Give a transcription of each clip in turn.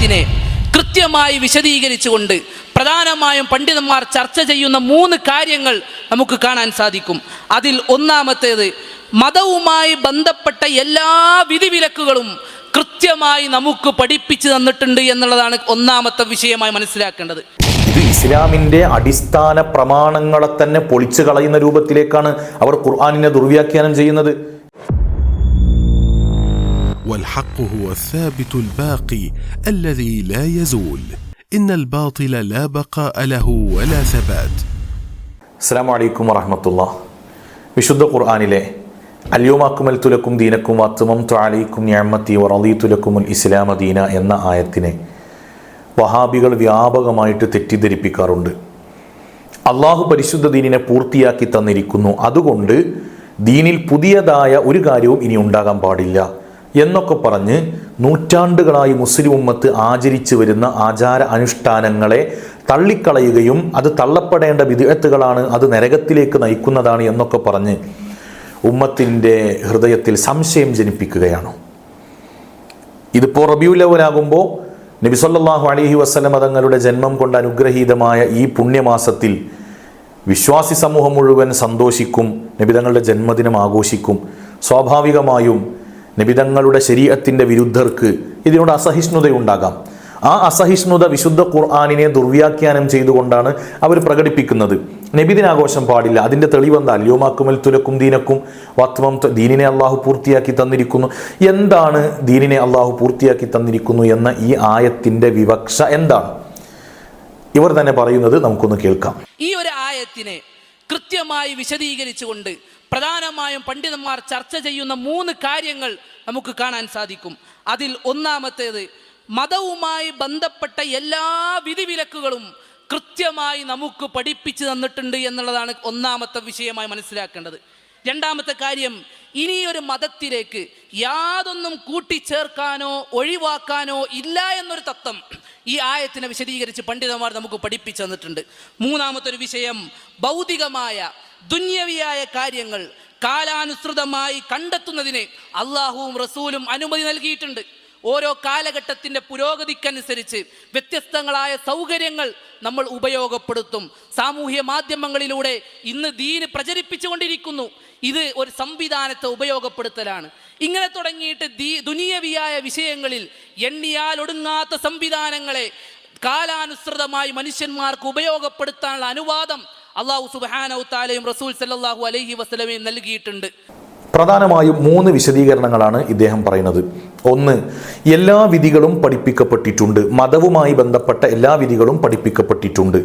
ആയത്തിനെ കൃത്യമായി വിശദീകരിച്ചുകൊണ്ട് പ്രധാനമായും പണ്ഡിതന്മാർ ചർച്ച ചെയ്യുന്ന മൂന്ന് കാര്യങ്ങൾ നമുക്ക് കാണാൻ സാധിക്കും. അതിൽ ഒന്നാമത്തേത് മതവുമായി ബന്ധപ്പെട്ട എല്ലാ വിധിവിലക്കുകളും കൃത്യമായി നമുക്ക് പഠിപ്പിച്ചു തന്നിട്ടുണ്ട് എന്നുള്ളതാണ് ഒന്നാമത്തെ വിഷയമായി മനസ്സിലാക്കേണ്ടത്. ഇത് ഇസ്ലാമിന്റെ അടിസ്ഥാന പ്രമാണങ്ങളെ തന്നെ പൊളിച്ചു കളയുന്ന രൂപത്തിലേക്കാണ് അവർ ഖുർആാനിനെ ദുർവ്യാഖ്യാനം ചെയ്യുന്നത്. والحق هو الثابت الباقي الذي لا يزول ان الباطل لا بقاء له ولا ثبات അസ്സാം വലൈക്കും വറഹമത്തുള്ള വിശുദ്ധ ഖുർആാനിലെ അല്യോമാക്കുമൽ തുലക്കും ദീനക്കും അത്തുമം ത്വാലൈക്കും ഞാമത്തി വറലി തുലക്കുമുൽ ഇസ്ലാമ ദീന എന്ന ആയത്തിനെ വഹാബികൾ വ്യാപകമായിട്ട് തെറ്റിദ്ധരിപ്പിക്കാറുണ്ട് അള്ളാഹു പരിശുദ്ധ ദീനിനെ പൂർത്തിയാക്കി തന്നിരിക്കുന്നു അതുകൊണ്ട് ദീനിൽ പുതിയതായ ഒരു കാര്യവും ഇനി ഉണ്ടാകാൻ പാടില്ല എന്നൊക്കെ പറഞ്ഞ് നൂറ്റാണ്ടുകളായി മുസ്ലിം ഉമ്മത്ത് ആചരിച്ചു വരുന്ന ആചാര അനുഷ്ഠാനങ്ങളെ തള്ളിക്കളയുകയും അത് തള്ളപ്പെടേണ്ട വിദഗ്ധകളാണ് അത് നരകത്തിലേക്ക് നയിക്കുന്നതാണ് എന്നൊക്കെ പറഞ്ഞ് ഉമ്മത്തിന്റെ ഹൃദയത്തിൽ സംശയം ജനിപ്പിക്കുകയാണോ. ഇതിപ്പോൾ റബിയുലവനാകുമ്പോൾ നബി സല്ലല്ലാഹു അലൈഹി വസല്ലം തങ്ങളുടെ ജന്മം കൊണ്ട് അനുഗ്രഹീതമായ ഈ പുണ്യമാസത്തിൽ വിശ്വാസി സമൂഹം മുഴുവൻ സന്തോഷിക്കും നബി തങ്ങളുടെ ജന്മദിനം ആഘോഷിക്കും. സ്വാഭാവികമായും നബിതങ്ങളുടെ ശരീരത്തിന്റെ വിരുദ്ധർക്ക് ഇതിനോട് അസഹിഷ്ണുതയുണ്ടാകാം. ആ അസഹിഷ്ണുത വിശുദ്ധ ഖുർആാനിനെ ദുർവ്യാഖ്യാനം ചെയ്തുകൊണ്ടാണ് അവർ പ്രകടിപ്പിക്കുന്നത്. നബിദിനാഘോഷം പാടില്ല. അതിന്റെ തെളിവെന്താ അല്യോമാക്കുമൽ തുലക്കും ദീനക്കും വത്വം ദീനിനെ അള്ളാഹു പൂർത്തിയാക്കി തന്നിരിക്കുന്നു. എന്താണ് ദീനിനെ അള്ളാഹു പൂർത്തിയാക്കി തന്നിരിക്കുന്നു എന്ന ഈ ആയത്തിന്റെ വിവക്ഷ എന്താണ്? ഇവർ തന്നെ പറയുന്നത് നമുക്കൊന്ന് കേൾക്കാം. ഈ ഒരു ആയത്തിനെ കൃത്യമായി വിശദീകരിച്ചുകൊണ്ട് പ്രധാനമായും പണ്ഡിതന്മാർ ചർച്ച ചെയ്യുന്ന മൂന്ന് കാര്യങ്ങൾ നമുക്ക് കാണാൻ സാധിക്കും. അതിൽ ഒന്നാമത്തേത് മതവുമായി ബന്ധപ്പെട്ട എല്ലാ വിധിവിലക്കുകളും കൃത്യമായി നമുക്ക് പഠിപ്പിച്ചു തന്നിട്ടുണ്ട് എന്നുള്ളതാണ് ഒന്നാമത്തെ വിഷയമായി മനസ്സിലാക്കേണ്ടത്. രണ്ടാമത്തെ കാര്യം ഇനിയൊരു മതത്തിലേക്ക് യാതൊന്നും കൂട്ടിച്ചേർക്കാനോ ഒഴിവാക്കാനോ ഇല്ല എന്നൊരു തത്വം ഈ ആയത്തിനെ വിശദീകരിച്ച് പണ്ഡിതന്മാർ നമുക്ക് പഠിപ്പിച്ചു തന്നിട്ടുണ്ട്. മൂന്നാമത്തെ ഒരു വിഷയം ഭൗതികമായ ദുന്യവിയായ കാര്യങ്ങൾ കാലാനുസൃതമായി കണ്ടെത്തുന്നതിന് അള്ളാഹുവും റസൂലും അനുമതി നൽകിയിട്ടുണ്ട്. ഓരോ കാലഘട്ടത്തിന്റെ പുരോഗതിക്കനുസരിച്ച് വ്യത്യസ്തങ്ങളായ സൗകര്യങ്ങൾ നമ്മൾ ഉപയോഗപ്പെടുത്തും. സാമൂഹ്യ മാധ്യമങ്ങളിലൂടെ ഇന്ന് ദീന് പ്രചരിപ്പിച്ചുകൊണ്ടിരിക്കുന്നു. ഇത് ഒരു സംവിധാനത്തെ ഉപയോഗപ്പെടുത്തലാണ്. ഇങ്ങനെ തുടങ്ങിയിട്ട് ദീ ദുനിയവിയായ വിഷയങ്ങളിൽ എണ്ണിയാൽ ഒടുങ്ങാത്ത സംവിധാനങ്ങളെ കാലാനുസൃതമായി മനുഷ്യന്മാർക്ക് ഉപയോഗപ്പെടുത്താനുള്ള അനുവാദം അള്ളാഹു സുബാനൌ താലയും റസൂൽ സല്ലാഹു അലൈഹി വസ്ലമയും നൽകിയിട്ടുണ്ട്. പ്രധാനമായും മൂന്ന് വിശദീകരണങ്ങളാണ് ഇദ്ദേഹം പറയുന്നത്. ഒന്ന് എല്ലാ വിധികളും പഠിപ്പിക്കപ്പെട്ടിട്ടുണ്ട്. മതവുമായി ബന്ധപ്പെട്ട എല്ലാ വിധികളും പഠിപ്പിക്കപ്പെട്ടിട്ടുണ്ട്.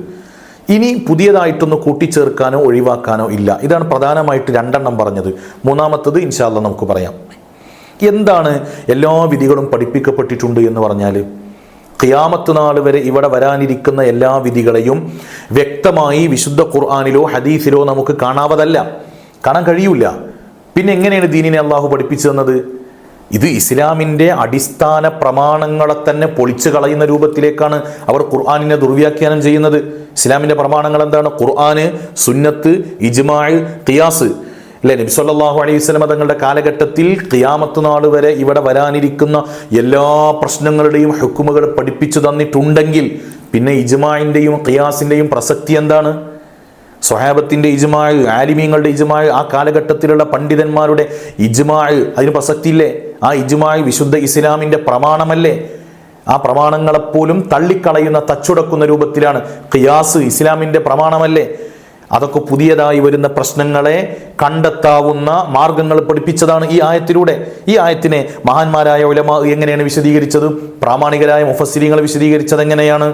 ഇനി പുതിയതായിട്ടൊന്ന് കൂട്ടിച്ചേർക്കാനോ ഒഴിവാക്കാനോ ഇല്ല. ഇതാണ് പ്രധാനമായിട്ട് രണ്ടെണ്ണം പറഞ്ഞത്. മൂന്നാമത്തത് ഇൻഷാല്ല നമുക്ക് പറയാം. എന്താണ് എല്ലാ വിധികളും പഠിപ്പിക്കപ്പെട്ടിട്ടുണ്ട് എന്ന് പറഞ്ഞാൽ ഖിയാമത്ത് നാൾ വരെ ഇവിടെ വരാനിരിക്കുന്ന എല്ലാ വിധികളെയും വ്യക്തമായി വിശുദ്ധ ഖുർആാനിലോ ഹദീസിലോ നമുക്ക് കാണാവതല്ല. കാണാൻ കഴിയൂല. പിന്നെ എങ്ങനെയാണ് ദീനിനെ അള്ളാഹു പഠിപ്പിച്ചു തന്നത്? ഇത് ഇസ്ലാമിന്റെ അടിസ്ഥാന പ്രമാണങ്ങളെ തന്നെ പൊളിച്ചു കളയുന്ന രൂപത്തിലേക്കാണ് അവർ ഖുർആാനിനെ ദുർവ്യാഖ്യാനം ചെയ്യുന്നത്. ഇസ്ലാമിന്റെ പ്രമാണങ്ങൾ എന്താണ്? ഖുർആന് സുന്നത്ത് ഇജ്മാൽ ഖിയാസ്. അല്ലെ? നബി സല്ലല്ലാഹു അലൈഹി വസല്ലമ തങ്ങളുടെ കാലഘട്ടത്തിൽ ഖിയാമത്ത് നാൾ വരെ ഇവിടെ വരാനിരിക്കുന്ന എല്ലാ പ്രശ്നങ്ങളുടെയും ഹുക്കുമുകൾ പഠിപ്പിച്ചു തന്നിട്ടുണ്ടെങ്കിൽ പിന്നെ ഇജ്മായിന്റെയും ഖിയാസിന്റെയും പ്രസക്തി എന്താണ്? സ്വഹാബത്തിന്റെ ഇജ്മാഴ് ആലിമീങ്ങളുടെ ഇജ്മാഴ് ആ കാലഘട്ടത്തിലുള്ള പണ്ഡിതന്മാരുടെ ഇജ്മാഴ് അതിന് പ്രസക്തിയില്ലേ? ആ ഇജ്മാഴ് വിശുദ്ധ ഇസ്ലാമിന്റെ പ്രമാണമല്ലേ? ആ പ്രമാണങ്ങളെപ്പോലും തള്ളിക്കളയുന്ന തച്ചുടക്കുന്ന രൂപത്തിലാണ് ഖിയാസ് ഇസ്ലാമിന്റെ പ്രമാണമല്ലേ? അതൊക്കെ പുതിയതായി വരുന്ന പ്രശ്നങ്ങളെ കണ്ടെത്താവുന്ന മാർഗങ്ങൾ പഠിപ്പിച്ചതാണ് ഈ ആയത്തിലൂടെ. ഈ ആയത്തിനെ മഹാന്മാരായ ഉലമ എങ്ങനെയാണ് വിശദീകരിച്ചത്? പ്രാമാണികരായ മുഫസ്സിരിങ്ങൾ വിശദീകരിച്ചത് എങ്ങനെയാണ്?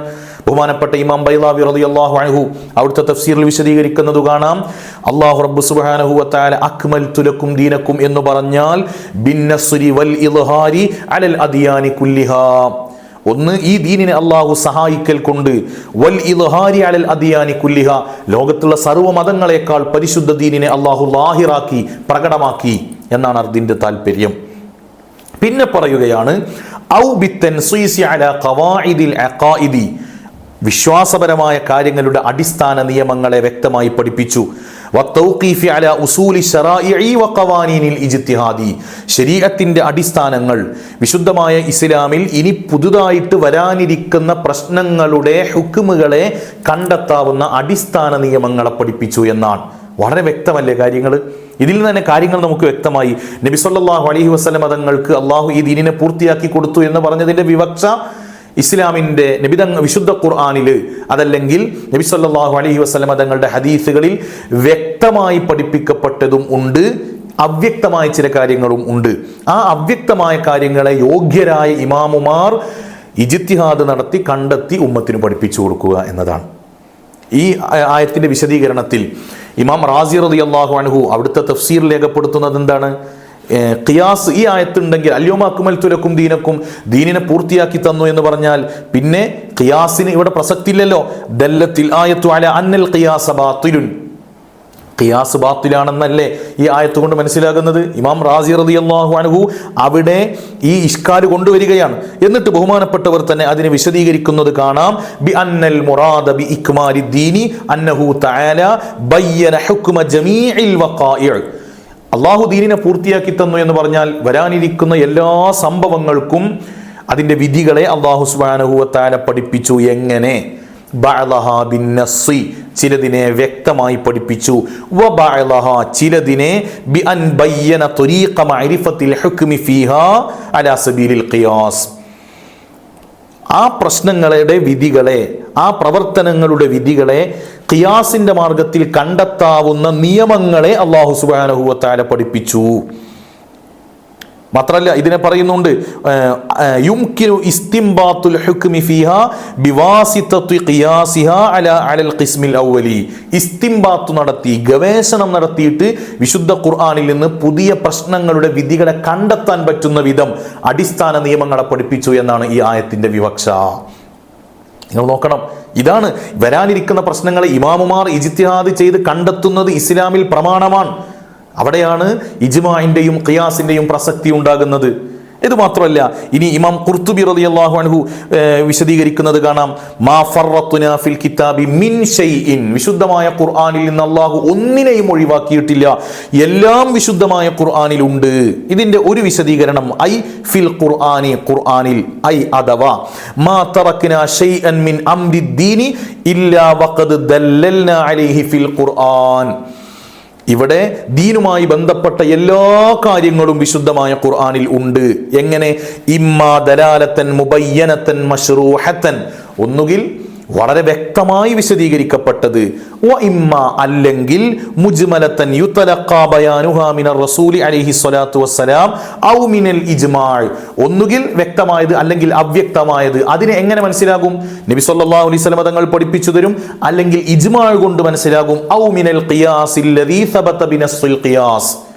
ബഹുമാനപ്പെട്ട ഇമാം ബൈലാവി റളിയല്ലാഹു അൻഹു അവിടുത്തെ തഫ്സീറിൽ വിശദീകരിക്കുന്നത് കാണാം. അല്ലാഹു റബ്ബു സുബ്ഹാനഹു വതആല അക്മൽ തുലക്കും ദീനക്കും എന്ന് പറഞ്ഞാൽ ബിന്നസുരി വൽ ഇൽഹാരി അലൽ അദിയാനി കുല്ലിഹാ. ഒന്ന് ഈ ദീനിനെ അള്ളാഹു സഹായിക്കൽ കൊണ്ട് വൽ ഇൽഹാരി അലൽ അദിയാനി കുല്ലിഹ ലോകത്തുള്ള സർവ മതങ്ങളെക്കാൾ പരിശുദ്ധ ദീനിനെ അള്ളാഹു ലാഹിറാക്കി പ്രകടമാക്കി എന്നാണ് അതിന്റെ താല്പര്യം പിന്നെ പറയുകയാണ് ഔ അലാ ഖവാഇദിൽ അഖായിദി വിശ്വാസപരമായ കാര്യങ്ങളുടെ അടിസ്ഥാന നിയമങ്ങളെ വ്യക്തമായി പഠിപ്പിച്ചു. ശരീഅത്തിന്റെ അടിസ്ഥാനങ്ങൾ വിശുദ്ധമായ ഇസ്ലാമിൽ ഇനി പുതുതായിട്ട് വരാനിരിക്കുന്ന പ്രശ്നങ്ങളുടെ ഹുക്കുമുകളെ കണ്ടെത്താവുന്ന അടിസ്ഥാന നിയമങ്ങളെ പഠിപ്പിച്ചു എന്നാണ്. വളരെ വ്യക്തമല്ലേ കാര്യങ്ങൾ ഇതിൽ നിന്ന് തന്നെ കാര്യങ്ങൾ നമുക്ക് വ്യക്തമായി. നബി അലഹി അലൈഹി വസല്ലം തങ്ങൾക്ക് അള്ളാഹു ഈ ദീനിനെ പൂർത്തിയാക്കി കൊടുത്തു എന്ന് പറഞ്ഞതിന്റെ വിവക്ഷ ഇസ്ലാമിന്റെ നബിതങ് വിശുദ്ധ ഖുർആാനിൽ അതല്ലെങ്കിൽ നബി സല്ലാഹു അലഹി വസ്ലമ തങ്ങളുടെ ഹദീസുകളിൽ വ്യക്തമായി പഠിപ്പിക്കപ്പെട്ടതും ഉണ്ട്. അവ്യക്തമായ ചില കാര്യങ്ങളും ഉണ്ട്. ആ അവ്യക്തമായ കാര്യങ്ങളെ യോഗ്യരായ ഇമാമുമാർ ഇജിത്തിഹാദ് നടത്തി കണ്ടെത്തി ഉമ്മത്തിന് പഠിപ്പിച്ചു കൊടുക്കുക എന്നതാണ്. ഈ ആയത്തിന്റെ വിശദീകരണത്തിൽ ഇമാം റാസി റതി അള്ളാഹു അവിടുത്തെ തഫ്സീർ രേഖപ്പെടുത്തുന്നത് എന്താണ്? ഖിയാസ് ഈ ആയത്തുണ്ടെങ്കിൽ അല്യോമ അക്കുമൽ തുലക്കും ദീനക്കും ദീനിനെ പൂർത്തിയാക്കി തന്നു എന്ന് പറഞ്ഞാൽ പിന്നെ ഖിയാസിന് ഇവിടെ പ്രസക്തിയില്ലല്ലോ. ദല്ലത്തിൽ ആയത്തു അല അന്നൽ ഖിയാസ ബാത്തിലുൻ. ഖിയാസ് ബാത്തിലാണെന്നല്ലേ ഈ ആയത്ത് കൊണ്ട് മനസ്സിലാകുന്നത്? ഇമാം റാസി റളിയല്ലാഹു അൻഹു അവിടെ ഈ ഇഷ്കാർ കൊണ്ടുവരികയാണ്. എന്നിട്ട് ബഹുമാനപ്പെട്ടവർ തന്നെ അതിനെ വിശദീകരിക്കുന്നത് കാണാം. ബി അന്നൽ മുറാദ ബി ഇക്മാലി ദീനി അന്നഹു തആല ബയ്യന ഹുക്മ ജമീഇൽ വഖാഇ അള്ളാഹു ദീനിനെ പൂർത്തിയാക്കി തന്നു എന്ന് പറഞ്ഞാൽ വരാനിരിക്കുന്ന എല്ലാ സംഭവങ്ങൾക്കും അതിന്റെ വിധികളെ അള്ളാഹു സുബ്ഹാനഹു വതആല പഠിപ്പിച്ചു. എങ്ങനെ? ചിലതിനെ വ്യക്തമായി പഠിപ്പിച്ചു. ചിലതിനെ ആ പ്രശ്നങ്ങളുടെ വിധികളെ ആ പ്രവർത്തനങ്ങളുടെ വിധികളെ ഖിയാസിന്റെ മാർഗത്തിൽ കണ്ടെത്താവുന്ന നിയമങ്ങളെ അള്ളാഹു സുബാനഹുവത്താല പഠിപ്പിച്ചു. മാത്രല്ല ഇതിനെ പറയുന്നുണ്ട് യുംകിനു ഹുക്മി ഇസ്തിംബാത്ത് നടത്തി ഗവേഷണം നടത്തിയിട്ട് വിശുദ്ധ ഖുർആനിൽ നിന്ന് പുതിയ പ്രശ്നങ്ങളുടെ വിധികളെ കണ്ടെത്താൻ പറ്റുന്ന വിധം അടിസ്ഥാന നിയമങ്ങളെ പഠിപ്പിച്ചു എന്നാണ് ഈ ആയത്തിന്റെ വിവക്ഷ. നിങ്ങൾ നോക്കണം. ഇതാണ് വരാനിരിക്കുന്ന പ്രശ്നങ്ങളെ ഇമാമുമാർ ഇജിത്തിഹാദ് ചെയ്ത് കണ്ടെത്തുന്നത് ഇസ്ലാമിൽ പ്രമാണമാണ്. അവിടെയാണ് ഇജ്മാഇന്റെയും ഖിയാസിന്റെയും പ്രസക്തി ഉണ്ടാകുന്നത്. ഇത് മാത്രമല്ല ഇനി ഇമാം കുർത്തുബി റളിയല്ലാഹു അൻഹു ഏഹ്, വിശദീകരിക്കുന്നത് കാണാം. മാ ഫറത്തുന ഫിൽ കിതാബി മിൻ ഷൈഇൻ. വിശുദ്ധമായ ഖുർആനിൽ നിന്ന് അള്ളാഹു ഒന്നിനെയും ഒഴിവാക്കിയിട്ടില്ല. എല്ലാം വിശുദ്ധമായ ഖുർആനിലുണ്ട്. ഇതിന്റെ ഒരു വിശദീകരണം ഐ ഫിൽ ഖുർആനി ഖുർആനിൽ ഐ അഥവാ മാ തറക്നാ ഷൈഅൻ മിൻ അംരിദ്ദീനി ഇല്ലാ വഖദ് ദല്ലൽനാ അലൈഹി ഫിൽ ഖുർആൻ. ഇവിടെ ദീനുമായി ബന്ധപ്പെട്ട എല്ലാ കാര്യങ്ങളും വിശുദ്ധമായ ഖുർആാനിൽ ഉണ്ട്. എങ്ങനെ? ഇമ്മാ ദലാലത്തൻ മുബയ്യനത്തൻ മഷ്റൂഹത്തൻ. ഒന്നുകിൽ വളരെ വ്യക്തമായി വിശദീകരിക്കപ്പെട്ടത് ഇമ്മ അല്ലെങ്കിൽ റസൂലി സ്വലാത്തു ഔ മിനൽ ഒന്നുകിൽ വ്യക്തമായത് അല്ലെങ്കിൽ അവ്യക്തമായത് അതിനെ എങ്ങനെ മനസ്സിലാകും? നബി സല്ലല്ലാഹു അലൈഹി വസല്ലം തങ്ങൾ പഠിപ്പിച്ചു തരും അല്ലെങ്കിൽ ഇജ്മാൾ കൊണ്ട് മനസ്സിലാകും ഔ മിനൽ ഖിയാസ്.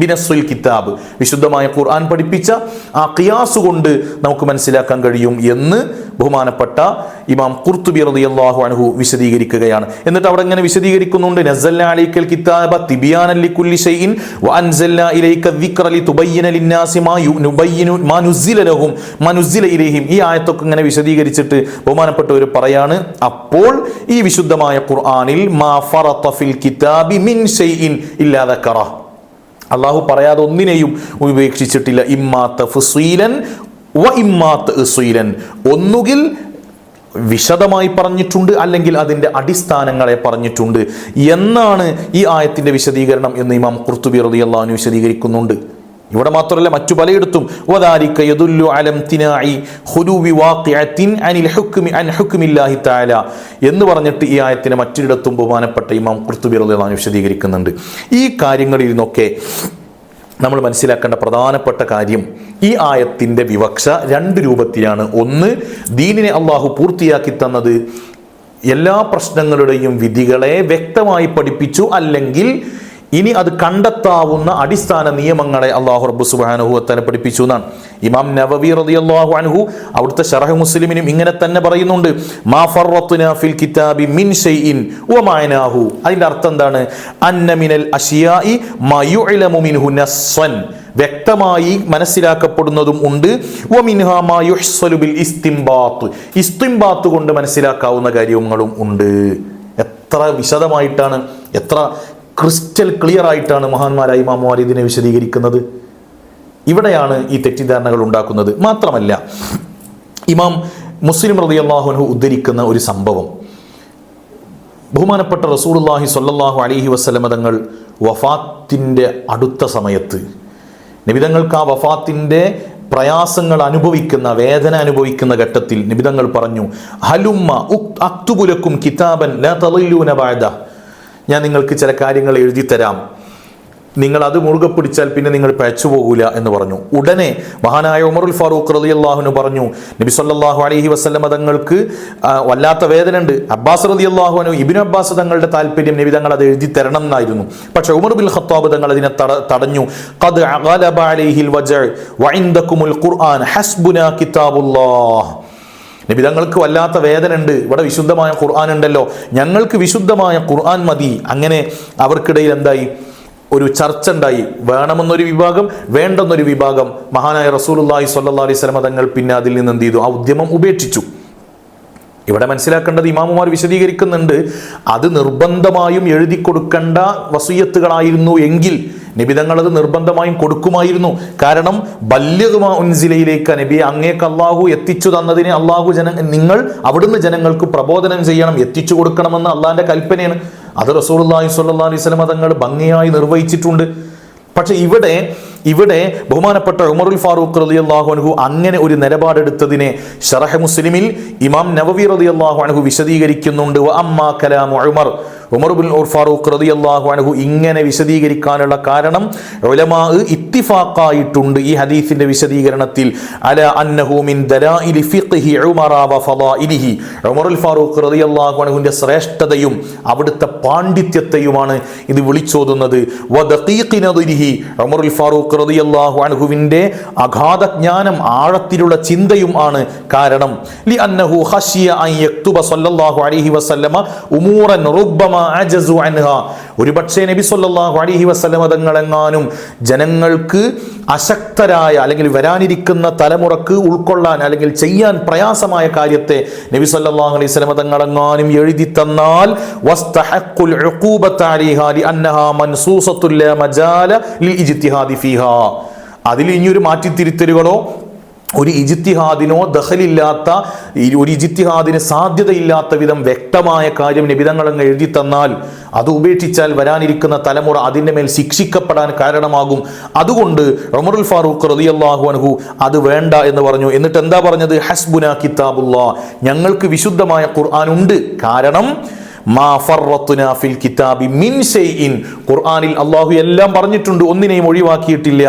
ബിനസ്സുൽ കിതാബ്. വിശുദ്ധമായ ഖുർആൻ പഠിപ്പിച്ച ആ ഖിയാസ് കൊണ്ട് നമുക്ക് മനസ്സിലാക്കാൻ കഴിയും എന്ന് ബഹുമാനപ്പെട്ട ഇമാം ഖുർത്തുബി റളിയല്ലാഹു അൻഹു വിശദീകരിക്കുകയാണ്. എന്നിട്ട് അവിടെ ഇങ്ങനെ വിശദീകരിക്കുന്നുണ്ട് കിതാബ ലികുല്ലി ഷൈഇൻ ലിന്നാസി മാ മാ നുസില നുസ്സില ഇലൈഹിം. ഈ ആയത്തൊക്കെ ഇങ്ങനെ വിശദീകരിച്ചിട്ട് ബഹുമാനപ്പെട്ടവർ പറയാണ് അപ്പോൾ ഈ വിശുദ്ധമായ ഖുർആനിൽ മാ ഫറത ഫിൽ കിതാബി മിൻ ഷൈഇൻ ഇല്ലാ അള്ളാഹു പറയാതെ ഒന്നിനെയും ഉപേക്ഷിച്ചിട്ടില്ല. ഇമ്മാത്ത ഫുസീലൻ വ ഇമ്മാത്ത് ഇസ്വീലൻ ഒന്നുകിൽ വിശദമായി പറഞ്ഞിട്ടുണ്ട് അല്ലെങ്കിൽ അതിന്റെ അടിസ്ഥാനങ്ങളെ പറഞ്ഞിട്ടുണ്ട്. എന്നാണ് ഈ ആയത്തിന്റെ വിശദീകരണം എന്ന് ഇമാം ഖുർത്തുബി റളിയല്ലാഹു വിശദീകരിക്കുന്നുണ്ട്. ഇവിടെ മാത്രമല്ല മറ്റു പലയിടത്തും. എന്ന് പറഞ്ഞിട്ട് ഈ ആയത്തിനെ മറ്റൊരിടത്തും ബഹുമാനപ്പെട്ട ഇമാം കുർത്തുബി റളിയല്ലാഹു വിശദീകരിക്കുന്നുണ്ട്. ഈ കാര്യങ്ങളിൽ നിന്നൊക്കെ നമ്മൾ മനസ്സിലാക്കേണ്ട പ്രധാനപ്പെട്ട കാര്യം ഈ ആയത്തിന്റെ വിവക്ഷ രണ്ട് രൂപത്തിലാണ്. ഒന്ന് ദീനിനെ അള്ളാഹു പൂർത്തിയാക്കി തന്നത് എല്ലാ പ്രശ്നങ്ങളുടെയും വിധികളെ വ്യക്തമായി പഠിപ്പിച്ചു അല്ലെങ്കിൽ ഇനി അത് കണ്ടെത്താവുന്ന അടിസ്ഥാന നിയമങ്ങളെ അള്ളാഹു റബ്ബു സുബ്ഹാനഹു തന്നെ പഠിപ്പിച്ചു എന്നാണ്. ഇമാം നവവി അള്ളാഹു അനുഹു അവിടുത്തെ ഷറഹ് മുസ്ലിമിനും ഇങ്ങനെ തന്നെ പറയുന്നുണ്ട്. മാ ഫിൽ കിതാബി മിൻ ഷൈഇൻ വമാനാഹു അതിന്റെ അർത്ഥം എന്താണ്? അന്ന മിനൽ അഷിയായി മയുഇലമു മിൻഹു നസ്വൻ വ്യക്തമായി മനസ്സിലാക്കപ്പെടുന്നതും ഉണ്ട്. ബിൽ ഇസ്തിംബാത്ത് കൊണ്ട് മനസ്സിലാക്കാവുന്ന കാര്യങ്ങളും ഉണ്ട്. എത്ര വിശദമായിട്ടാണ് എത്ര ക്രിസ്റ്റൽ ക്ലിയർ ആയിട്ടാണ് മഹാന്മാരായ ഇമാമുമാർ ഇതിനെ വിശദീകരിക്കുന്നത്. ഇവിടെയാണ് ഈ തെറ്റിദ്ധാരണകൾ ഉണ്ടാക്കുന്നത്. മാത്രമല്ല ഇമാം മുസ്ലിം റതി അള്ളാഹുനു ഉദ്ധരിക്കുന്ന ഒരു സംഭവം. ബഹുമാനപ്പെട്ട റസൂലുള്ളാഹി സ്വല്ലല്ലാഹു അലൈഹി വസല്ലമ തങ്ങൾ വഫാത്തിന്റെ അടുത്ത സമയത്ത് നിബിതങ്ങൾക്ക് ആ വഫാത്തിന്റെ പ്രയാസങ്ങൾ അനുഭവിക്കുന്ന വേദന അനുഭവിക്കുന്ന ഘട്ടത്തിൽ നിബിതങ്ങൾ പറഞ്ഞു ഹലുമ്മ അക്തുബുലക്കും കിതാബൻ ലാ ബഅദ ഞാൻ നിങ്ങൾക്ക് ചില കാര്യങ്ങൾ എഴുതി തരാം. നിങ്ങൾ അത് മുറുകെ പിടിച്ചാൽ പിന്നെ നിങ്ങൾ പഴച്ചു പോകൂല എന്ന് പറഞ്ഞു. ഉടനെ മഹാനായ ഉമറുൽ ഫാറൂഖ് റലി അള്ളാഹുനു പറഞ്ഞു നബി സല്ലാഹു അലഹി വസ്ലം തങ്ങൾക്ക് വല്ലാത്ത വേദന ഉണ്ട്. അബ്ബാസ് റലി അള്ളാഹുനു ഇബിൻ അബ്ബാസ് തങ്ങളുടെ താല്പര്യം നബി തങ്ങൾ അത് എഴുതി തരണം എന്നായിരുന്നു. പക്ഷെ ഉമർ ബിൽ ഖത്താബ് തങ്ങൾ അതിനെ തടഞ്ഞു. ഖദ് അലൈഹിൽ ഖുർആൻ ഹസ്ബുന കിതാബുല്ലാഹ്. നബി തങ്ങൾക്ക് വല്ലാത്ത വേദന ഉണ്ട് ഇവിടെ വിശുദ്ധമായ ഖുർആൻ ഉണ്ടല്ലോ. ഞങ്ങൾക്ക് വിശുദ്ധമായ ഖുർആൻ മതി. അങ്ങനെ അവർക്കിടയിൽ എന്തായി? ഒരു ചർച്ച ഉണ്ടായി. വേണമെന്നൊരു വിഭാഗം വേണ്ടെന്നൊരു വിഭാഗം. മഹാനായ റസൂലുള്ളാഹി സ്വല്ലല്ലാഹി അലൈഹി സ്വലമ തങ്ങൾ പിന്നെ അതിൽ നിന്ന് എന്ത് ചെയ്തു? ആ ഉദ്യമം ഉപേക്ഷിച്ചു. ഇവിടെ മനസ്സിലാക്കേണ്ടത് ഇമാമുമാർ വിശദീകരിക്കുന്നുണ്ട്. അത് നിർബന്ധമായും എഴുതി കൊടുക്കേണ്ട വസൂയത്തുകളായിരുന്നു എങ്കിൽ നിബിതങ്ങൾ അത് നിർബന്ധമായും കൊടുക്കുമായിരുന്നു. കാരണം ബല്യതുമാ ഉൻസിലയിലേക്ക് നബി അങ്ങേക്ക് അള്ളാഹു എത്തിച്ചു തന്നതിനെ അള്ളാഹു ജന നിങ്ങൾ അവിടുന്ന് ജനങ്ങൾക്ക് പ്രബോധനം ചെയ്യണം എത്തിച്ചു കൊടുക്കണമെന്ന് അള്ളാഹിന്റെ കൽപ്പനയാണ്. അത് റസൂലുള്ളാഹി സ്വല്ലല്ലാഹി അലൈഹി അലൈവലം തങ്ങൾ ഭംഗിയായി നിർവഹിച്ചിട്ടുണ്ട്. പക്ഷെ ഇവിടെ ഇവിടെ ബഹുമാനപ്പെട്ട ഉമറുൽ ഫാറൂഖ് റളിയല്ലാഹു അൻഹു അങ്ങനെ ഒരു നിലപാടെടുത്തതിനെ ഷറഹ മുസ്ലിമിൽ ഇമാം നവവി റളിയല്ലാഹു അൻഹു വിശദീകരിക്കുന്നുണ്ട്. വ അമ്മാ കലാമു ഉമർ. ഉമർബുൽ ഫാറൂഖ് റതി അള്ളാഹു അൻഹു ഇങ്ങനെ വിശദീകരിക്കാനുള്ള കാരണം ഉലമാ ഇത്തിഫാഖായിട്ടുണ്ട് ഈ ഹദീസിന്റെ വിശദീകരണത്തിൽ. അല അന്നഹു മിൻ ദലാഇലി ഫിഖ്ഹി ഉമറ വ ഫളാഇലിഹി ഉമറുൽ ഫാറൂഖ് റളിയല്ലാഹു അനഹുവിന്റെ ശ്രേഷ്ഠതയും അവിടുത്തെ പാണ്ഡിത്യത്തെയുമാണ് ഇത് വിളിച്ചോതുന്നത്. ഉമറുൽ ഫാറൂഖ് റളിയല്ലാഹു അൻഹുവിന്റെ അഗാധ ജ്ഞാനം ആഴത്തിലുള്ള ചിന്തയും ആണ് കാരണം. ലി അന്നഹു അൻ യക്തുബ സല്ലല്ലാഹു അലൈഹി വസല്ലമ ഉമൂറൻ റുബ്ബമ അജസു അൻഹ. ഒരുപക്ഷേ നബി സല്ലല്ലാഹു അലൈഹി വസല്ലമ തങ്ങളെങ്ങാനും ജനങ്ങൾക്ക് അശക്തരായ അല്ലെങ്കിൽ വരാനിരിക്കുന്ന തലമുറയ്ക്ക് ഉൾക്കൊള്ളാൻ അല്ലെങ്കിൽ ചെയ്യാൻ പ്രയാസമായ കാര്യത്തെ നബി സല്ലല്ലാഹു അലൈഹി വസല്ലമ തങ്ങളെങ്ങാനും എഴുതി തന്നാൽ വസ്തഹഖുൽ ഉഖൂബത അലൈഹാ ലിഅന്നഹാ മൻസൂസത്തുൽ ലാ മജാല ലി ഇജ്തിഹാദി ഫീഹാ. അതിൽ ഇനിയൊരു മാറ്റിത്തിരുത്തലുകളോ ഒരു ഇജിത്തിഹാദിനോ ദഹലില്ലാത്ത ഒരു ഇജിത്തിഹാദിന് സാധ്യതയില്ലാത്ത വിധം വ്യക്തമായ കാര്യം നിബിതങ്ങളങ്ങ് എഴുതി തന്നാൽ അത് ഉപേക്ഷിച്ചാൽ വരാനിരിക്കുന്ന തലമുറ അതിന്റെ മേൽ ശിക്ഷിക്കപ്പെടാൻ കാരണമാകും. അതുകൊണ്ട് റമറുൽ ഫാറൂഖ് റളിയല്ലാഹു അൻഹു അത് വേണ്ട എന്ന് പറഞ്ഞു. എന്നിട്ട് എന്താ പറഞ്ഞത്? ഹസ്ബുന കിതാബുല്ല. ഞങ്ങൾക്ക് വിശുദ്ധമായ ഖുർആൻ ഉണ്ട്. കാരണം മാ ഫിൽ കിതാബി മിൻ ഷൈഇൻ. ഖുർആനിൽ അല്ലാഹു എല്ലാം പറഞ്ഞിട്ടുണ്ട് ഒന്നിനെയും ഒഴിവാക്കിയിട്ടില്ല.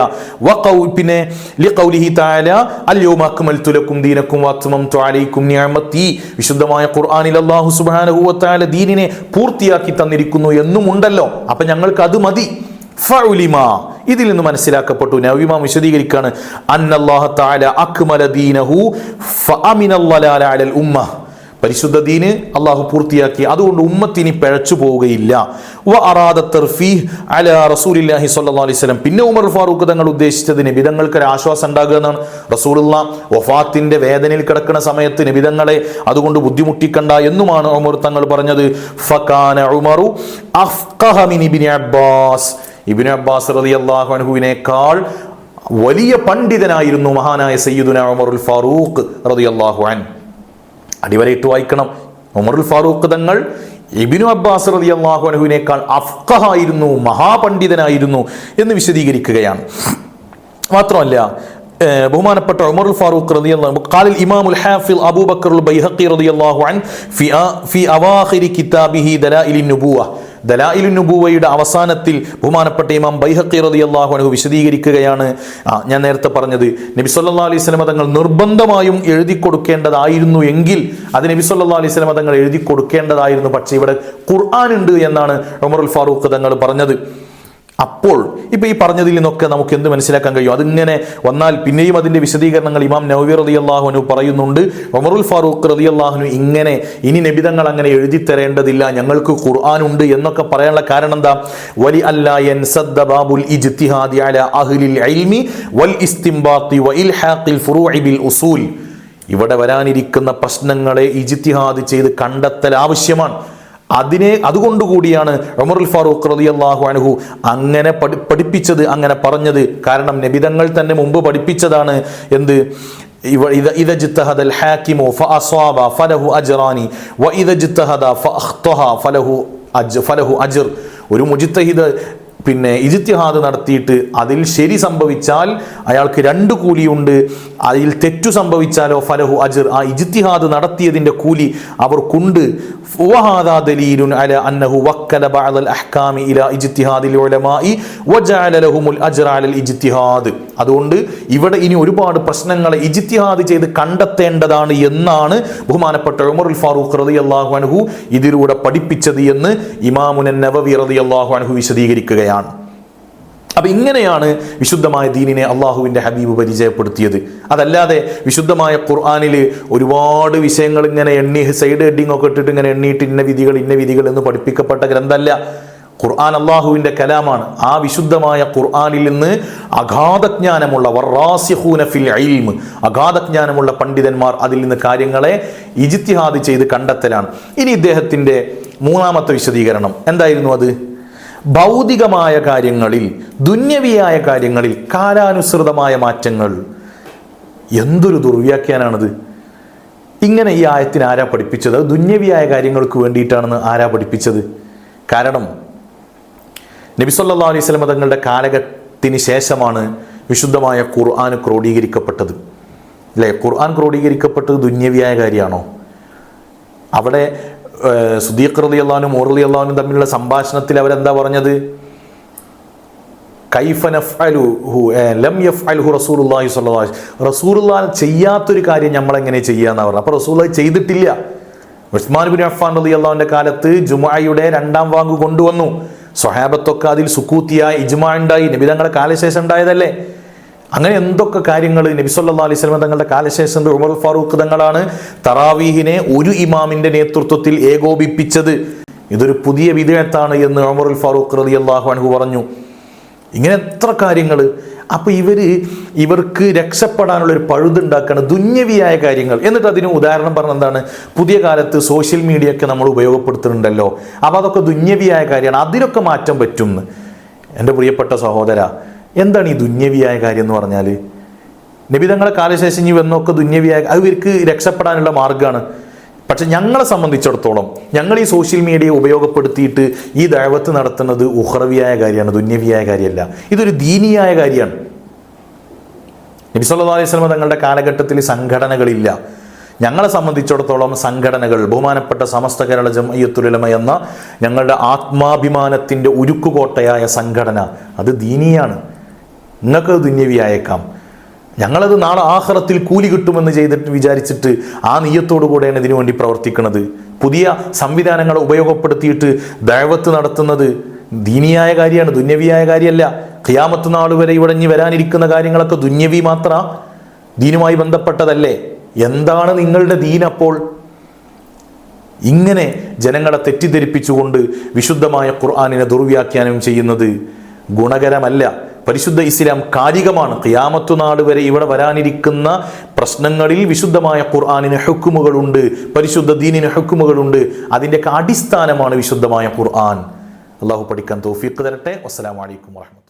വഖൗ പിന്നെ ലിഖൗലിഹി തആല അൽയൗമ അക്മൽതു ലക്കും ദീനക്കും വഅത്മംതു അലൈക്കും നിഅമതി വിശുദ്ധമായ ഖുർആനിൽ അല്ലാഹു സുബ്ഹാനഹു വ തആല ദീനിനെ പൂർത്തിയാക്കി തന്നിരിക്കുന്നു എന്നും ഉണ്ടല്ലോ അപ്പൊ ഞങ്ങൾക്ക് അത് മതി. ഇതിൽ നിന്ന് മനസ്സിലാക്കപ്പെട്ടു. നവിമാം വിശദീകരിക്കാണ് അന്നല്ലാഹ തആല അക്മല ദീനഹു ഫഅമിനല്ലലാല അലൽ ഉമ്മ. പരിശുദ്ധ ദീന് അള്ളാഹു പൂർത്തിയാക്കി. അതുകൊണ്ട് ഉമ്മത്തിനി പിഴച്ചു പോവുകയില്ല. വ അല റസൂലില്ലാഹി അലൈഹി പിന്നെ ഉമർ ഫാറൂഖ് തങ്ങൾ ഉദ്ദേശിച്ചത് നിബിതങ്ങൾക്ക് ഒരു ആശ്വാസം ഉണ്ടാകുക എന്നാണ്. റസൂലുള്ള വേദനയിൽ കിടക്കുന്ന സമയത്ത് നിബിതങ്ങളെ അതുകൊണ്ട് ബുദ്ധിമുട്ടിക്കണ്ട എന്നുമാണ് ഉമർ തങ്ങൾ പറഞ്ഞത്. ഫകാന ഉമറു അബ്ബാസ്. ഇബ്നു അബ്ബാസ് അൻഹുവിനേക്കാൾ വലിയ പണ്ഡിതനായിരുന്നു മഹാനായ സയ്യിദുന ഉമറുൽ ഫാറൂഖ് റളിയല്ലാഹു അൻഹു. അടിവരയിട്ട് വായിക്കണം. ഉമറുൽ ഫാറൂഖ് തങ്ങൾ ഇബിനു അബ്ബാസ് റതി അള്ളാഹുനഹുവിനേക്കാൾ അഫ്കഹായിരുന്നു മഹാപണ്ഡിതനായിരുന്നു എന്ന് വിശദീകരിക്കുകയാണ്. മാത്രമല്ല ബഹുമാനപ്പെട്ട ഉമറുൽ ഫാറൂഖ് റളിയല്ലാഹു ഖാലിൽ ഇമാമുൽ ഹാഫിൽ അബൂബക്കർ ബൈഹഖി റളിയല്ലാഹു അൻ ഫി ഫി അവാഖിരി കിതാബിഹി ദലായിലിൻ നുബുവ. ദലായിലു നുബുവയുടെ അവസാനത്തിൽ ബഹുമാനപ്പെട്ട ഇമാം ബൈഹഖി റളിയല്ലാഹു അൻഹു വിശദീകരിക്കുകയാണ്. ഞാൻ നേരത്തെ പറഞ്ഞത് നബി സല്ലാ അലൈഹി സ്വലമ തങ്ങൾ നിർബന്ധമായും എഴുതി കൊടുക്കേണ്ടതായിരുന്നു എങ്കിൽ അത് നബി സല്ലാ അലൈഹി സ്വലമ തങ്ങൾ എഴുതി കൊടുക്കേണ്ടതായിരുന്നു. പക്ഷേ ഇവിടെ ഖുർആൻ ഉണ്ട് എന്നാണ് ഉമറുൽ ഫാറൂഖ് തങ്ങൾ പറഞ്ഞത്. അപ്പോൾ ഇപ്പൊ ഈ പറഞ്ഞതിൽ നിന്നൊക്കെ നമുക്ക് എന്ത് മനസ്സിലാക്കാൻ കഴിയും? അതിങ്ങനെ വന്നാൽ പിന്നെയും അതിന്റെ വിശദീകരണങ്ങൾ ഇമാം നവവി റതി അള്ളാഹുനു പറയുന്നുണ്ട്. ഒമറുൽ ഫാറൂഖ് റതി അള്ളാഹുനു ഇങ്ങനെ ഇനി നബിതങ്ങൾ അങ്ങനെ എഴുതി തരേണ്ടതില്ല ഞങ്ങൾക്ക് ഖുർആൻ ഉണ്ട് എന്നൊക്കെ പറയാനുള്ള കാരണം എന്താ? വലി അല്ലാ യൻസദ്ദ ബാബുൽ ഇജ്തിഹാദി അല അഹ്ലിൽ ഇൽമി വൽ വൽ ഹാഖിൽ ബിൽ ഉസൂൽ. ഇവിടെ വരാനിരിക്കുന്ന പ്രശ്നങ്ങളെ ഇജിത്തിഹാദ് ചെയ്ത് കണ്ടെത്തൽ ആവശ്യമാണ്. അതിനെ അതുകൊണ്ടുകൂടിയാണ് ഉമറുൽ ഫാറൂഖ് റതി അള്ളാഹു അൻഹു അങ്ങനെ പഠി പഠിപ്പിച്ചത് അങ്ങനെ പറഞ്ഞത്. കാരണം നബിതങ്ങൾ തന്നെ മുമ്പ് പഠിപ്പിച്ചതാണ് എന്ത്? ജിത്തഹദൽ ഹാക്കിമു ഫഅസ്വാബ ഫലഹു അജ്റാനി വ ഇത ജിത്തഹദ ഫഅഖ്തഹ ഫലഹു അജ് ഫലഹു അജ്ർ. ഒരു മുജിത്തഹിദ് പിന്നെ ഇജിത്തിഹാദ് നടത്തിയിട്ട് അതിൽ ശരി സംഭവിച്ചാൽ അയാൾക്ക് രണ്ട് കൂലിയുണ്ട്. അതിൽ തെറ്റു സംഭവിച്ചാലോ ഫലഹു അജിർ. ആ ഇജിത്തിഹാദ് നടത്തിയതിന്റെ കൂലി അവർക്കുണ്ട്. അതുകൊണ്ട് ഇവിടെ ഇനി ഒരുപാട് പ്രശ്നങ്ങളെ ഇജ്തിഹാദ് ചെയ്ത് കണ്ടെത്തേണ്ടതാണ് എന്നാണ് ബഹുമാനപ്പെട്ട ഉമറുൽ ഫാറൂഖ് റതി അള്ളാഹു അൻഹു ഇതിലൂടെ പഠിപ്പിച്ചത് എന്ന് ഇമാമുൻ നവവി റതി അള്ളാഹു അൻഹു വിശദീകരിക്കുകയാണ്. അപ്പൊ ഇങ്ങനെയാണ് വിശുദ്ധമായ ദീനിനെ അള്ളാഹുവിന്റെ ഹബീബ് പരിചയപ്പെടുത്തിയത്. അതല്ലാതെ വിശുദ്ധമായ ഖുർആാനിൽ ഒരുപാട് വിഷയങ്ങൾ ഇങ്ങനെ എണ്ണി സൈഡ് ഹെഡിങ് ഒക്കെ ഇട്ടിട്ട് ഇങ്ങനെ എണ്ണിയിട്ട് ഇന്ന വിധികൾ ഇന്ന വിധികൾ എന്ന് പഠിപ്പിക്കപ്പെട്ട ഗ്രന്ഥമല്ല. ഖുർആൻ അള്ളാഹുവിന്റെ കലാമാണ്. ആ വിശുദ്ധമായ ഖുർആാനിൽ നിന്ന് അഗാധജ്ഞാനമുള്ള വറാസിഹൂന ഫിൽ ഇൽമ് അഗാധജ്ഞാനമുള്ള പണ്ഡിതന്മാർ അതിൽ നിന്ന് കാര്യങ്ങളെ ഇജിത്തിഹാദ് ചെയ്ത് കണ്ടെത്തലാണ്. ഇനി ഇദ്ദേഹത്തിന്റെ മൂന്നാമത്തെ വിശദീകരണം. എന്തായിരുന്നു അത്? ഭൗതികമായ കാര്യങ്ങളിൽ ദുന്യവിയായ കാര്യങ്ങളിൽ കാലാനുസൃതമായ മാറ്റങ്ങൾ. എന്തൊരു ദുർവ്യാഖ്യാനാണിത്. ഇങ്ങനെ ഈ ആയത്തിന് ആരാ പഠിപ്പിച്ചത്? ദുന്യവിയായ കാര്യങ്ങൾക്ക് വേണ്ടിയിട്ടാണെന്ന് ആരാ പഠിപ്പിച്ചത്? കാരണം നബിസല്ലാ അലൈഹി സ്വലമ തങ്ങളുടെ കാലഘട്ടത്തിന് ശേഷമാണ് വിശുദ്ധമായ ഖുർആൻ ക്രോഡീകരിക്കപ്പെട്ടത്. അല്ലേ ഖുർആൻ ക്രോഡീകരിക്കപ്പെട്ടത് ദുന്യവിയായ കാര്യമാണോ? അവിടെ സുദീഖ് റലി അള്ളഹാനും ഓർലി അള്ളഹാനും തമ്മിലുള്ള സംഭാഷണത്തിൽ അവരെന്താ പറഞ്ഞത്? റസൂലുള്ളാഹി ചെയ്യാത്തൊരു കാര്യം നമ്മൾ എങ്ങനെ ചെയ്യാന്ന് പറഞ്ഞു അപ്പോൾ റസൂൽ ചെയ്തിട്ടില്ല. ഉസ്മാൻ ബിൻ അഫ്ഫാൻ റളിയല്ലാഹുവിന്റെ കാലത്ത് ജുമായുടെ രണ്ടാം വാങ്ക് കൊണ്ടുവന്നു. സ്വഹാബത്തൊക്കെ അതിൽ സുക്കൂത്തിയായി ഇജ്മാ ഉണ്ടായി. നബി തങ്ങളുടെ കാലശേഷം ഉണ്ടായതല്ലേ? അങ്ങനെ എന്തൊക്കെ കാര്യങ്ങൾ നബി സല്ലാ അലൈഹി തങ്ങളുടെ കാലശേഷം ഉമർ ഫാറൂഖ് തങ്ങളാണ് തറാവീഹിനെ ഒരു ഇമാമിന്റെ നേതൃത്വത്തിൽ ഏകോപിപ്പിച്ചത്. ഇതൊരു പുതിയ വിധേയത്താണ് എന്ന് ഉമർ ഫാറൂഖ് റളിയല്ലാഹു അൻഹു പറഞ്ഞു. ഇങ്ങനെ എത്ര കാര്യങ്ങൾ. അപ്പൊ ഇവർ ഇവർക്ക് രക്ഷപ്പെടാനുള്ള ഒരു പഴുതുണ്ടാക്കാണ് ദുന്യവിയായ കാര്യങ്ങൾ. എന്നിട്ട് അതിന് ഉദാഹരണം പറഞ്ഞ എന്താണ്? പുതിയ കാലത്ത് സോഷ്യൽ മീഡിയ ഒക്കെ നമ്മൾ ഉപയോഗപ്പെടുത്തുന്നുണ്ടല്ലോ. അപ്പൊ അതൊക്കെ ദുന്യവിയായ കാര്യമാണ്. അതിനൊക്കെ മാറ്റം പറ്റും എന്റെ പ്രിയപ്പെട്ട സഹോദര എന്താണ് ഈ ദുന്യവിയായ കാര്യം എന്ന് പറഞ്ഞാൽ നബിതങ്ങളെ കാലശേഷം ഇനി വന്നൊക്കെ ദുന്യവിയായ അത് ഇവർക്ക് രക്ഷപ്പെടാനുള്ള മാർഗമാണ്. പക്ഷെ ഞങ്ങളെ സംബന്ധിച്ചിടത്തോളം ഞങ്ങൾ ഈ സോഷ്യൽ മീഡിയ ഉപയോഗപ്പെടുത്തിയിട്ട് ഈ ദൈവത്ത് നടത്തുന്നത് ഉഹ്റവിയായ കാര്യമാണ് ദുന്യവിയായ കാര്യമല്ല. ഇതൊരു ദീനിയായ കാര്യമാണ്. നബി സല്ലല്ലാഹു അലൈഹി വസല്ലം തങ്ങളുടെ കാലഘട്ടത്തിൽ സംഘടനകളില്ല. ഞങ്ങളെ സംബന്ധിച്ചിടത്തോളം സംഘടനകൾ ബഹുമാനപ്പെട്ട സമസ്ത കേരള ജമയ്യത്തുലമ എന്ന ഞങ്ങളുടെ ആത്മാഭിമാനത്തിന്റെ ഉരുക്കുകോട്ടയായ സംഘടന അത് ദീനിയാണ്. നിങ്ങൾക്ക് ദുന്യവിയായേക്കാം. ഞങ്ങളത് നാളെ ആഹ്റത്തിൽ കൂലി കിട്ടുമെന്ന് ചെയ്തിട്ട് വിചാരിച്ചിട്ട് ആ നീയത്തോടു കൂടെയാണ് ഇതിനു വേണ്ടി പ്രവർത്തിക്കുന്നത് പുതിയ സംവിധാനങ്ങളെ ഉപയോഗപ്പെടുത്തിയിട്ട് ദൈവത്ത് നടത്തുന്നത് ദീനിയായ കാര്യമാണ് ദുന്യവിയായ കാര്യമല്ല. ഖിയാമത്ത് നാൾ വരെ ഇവിടെ ഇനി വരാനിരിക്കുന്ന കാര്യങ്ങളൊക്കെ ദുന്യവി മാത്ര ദീനുമായി ബന്ധപ്പെട്ടതല്ലേ? എന്താണ് നിങ്ങളുടെ ദീൻ അപ്പോൾ? ഇങ്ങനെ ജനങ്ങളെ തെറ്റിദ്ധരിപ്പിച്ചുകൊണ്ട് വിശുദ്ധമായ ഖുർആാനിനെ ദുർവ്യാഖ്യാനം ചെയ്യുന്നത് ഗുണകരമല്ല. പരിശുദ്ധ ഇസ്ലാം കാലികമാണ്. ഖിയാമത്തു നാട് വരെ ഇവിടെ വരാനിരിക്കുന്ന പ്രശ്നങ്ങളിൽ വിശുദ്ധമായ ഖുർആാനിന് ഹുക്കുമുകളുണ്ട്. പരിശുദ്ധ ദീനിന് ഹുക്കുമുകളുണ്ട്. അതിന്റെയൊക്കെ അടിസ്ഥാനമാണ് വിശുദ്ധമായ ഖുർആൻ. അള്ളാഹു പഠിക്കാൻ തോഫീക്ക് തരട്ടെ. വസ്സലാമലൈക്കും വാഹമത്ത്